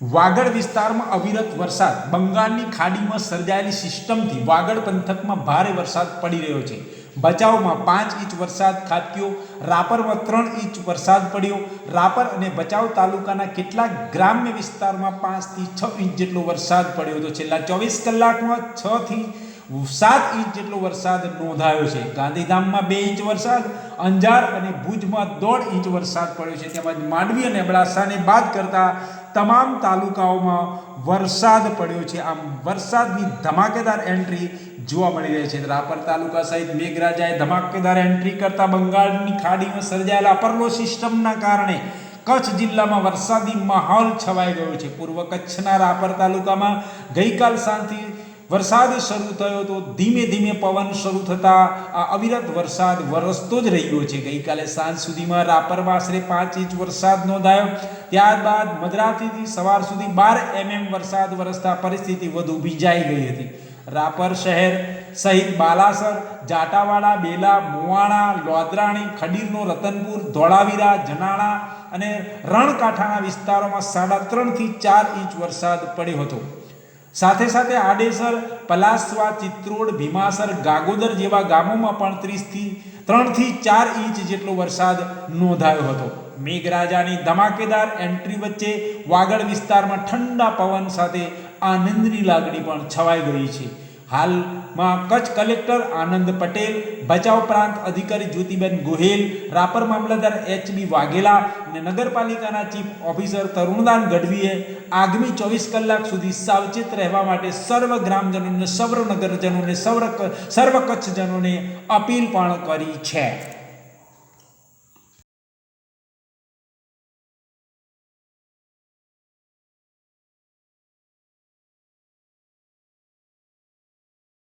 વાગડ વિસ્તારમાં અવિરત વરસાદ. બંગાળની ખાડીમાં સર્જાયેલી સિસ્ટમથી વાગડ પંથકમાં ભારે વરસાદ પડી રહ્યો છે. ભચાઉમાં પાંચ ઇંચ વરસાદ ખાબક્યો. રાપરમાં ત્રણ ઇંચ વરસાદ પડ્યો. રાપર અને ભચાઉ તાલુકાના કેટલાક ગ્રામ્ય વિસ્તારમાં પાંચથી છ ઇંચ જેટલો વરસાદ પડ્યો હતો. છેલ્લા ચોવીસ કલાકમાં છથી સાત ઇંચ જેટલો વરસાદ નોંધાયો છે. ગાંધીધામમાં બે ઇંચ વરસાદ, અંજાર અને ભુજમાં દોઢ ઇંચ વરસાદ પડ્યો છે. તેમજ માંડવી અને અબડાસાને બાદ કરતા તમામ તાલુકાઓમાં વરસાદ પડ્યો છે. આમ વરસાદની ધમાકેદાર એન્ટ્રી જોવા મળી રહી છે. રાપર તાલુકા સહિત મેઘરાજાએ ધમાકેદાર એન્ટ્રી કરતા બંગાળની ખાડીમાં સર્જાયેલા અપરલો સિસ્ટમના કારણે કચ્છ જિલ્લામાં વરસાદી માહોલ છવાઈ ગયો છે. પૂર્વ કચ્છના રાપર તાલુકામાં ગઈકાલ સાંજથી વરસાદ શરૂ થયો તો ધીમે ધીમે પવન શરૂ થતા આ અવિરત વરસાદ વરસતો જ રહ્યો છે. ગઈકાલે સાંજ સુધીમાં રાપરમાં આશરે પાંચ ઇંચ વરસાદ નોંધાયો. ત્યારબાદ મધરાત્રિથી સવાર સુધી બાર એમએમ વરસાદ વરસતા પરિસ્થિતિ વધુ ભીંજાઈ ગઈ હતી. રાપર શહેર સહિત બાલાસર, જાટાવાડા, બેલા, મુવાણા, લોદરાણી, ખડીરનો રતનપુર, ધોળાવીરા, જનાણા અને રણકાંઠાના વિસ્તારોમાં સાડા ત્રણથી ચાર ઇંચ વરસાદ પડ્યો હતો. સાથે સાથે આડેસર, પલાસવા, ચિત્રોડ, ભીમાસર, ગાગોદર જેવા ગામોમાં પણ ત્રીસથી ત્રણથી ચાર ઇંચ જેટલો વરસાદ નોંધાયો હતો. મેઘરાજાની ધમાકેદાર એન્ટ્રી વચ્ચે વાગડ વિસ્તારમાં ઠંડા પવન સાથે આનંદની લાગણી પણ છવાઈ ગઈ છે. હાલમાં કચ્છ કલેક્ટર આનંદ પટેલ ભચાઉ પ્રાંત અધિકારી જ્યોતિબેન ગોહેલ, રાપર મામલતદાર એચ બી વાઘેલા અને નગરપાલિકાના ચીફ ઓફિસર તરુણદાન ગઢવીએ આગામી ચોવીસ કલાક સુધી સાવચેત રહેવા માટે સર્વ ગ્રામજનોને, સર્વ નગરજનોને, સર્વ સર્વ કચ્છજનોને અપીલ પણ કરી છે.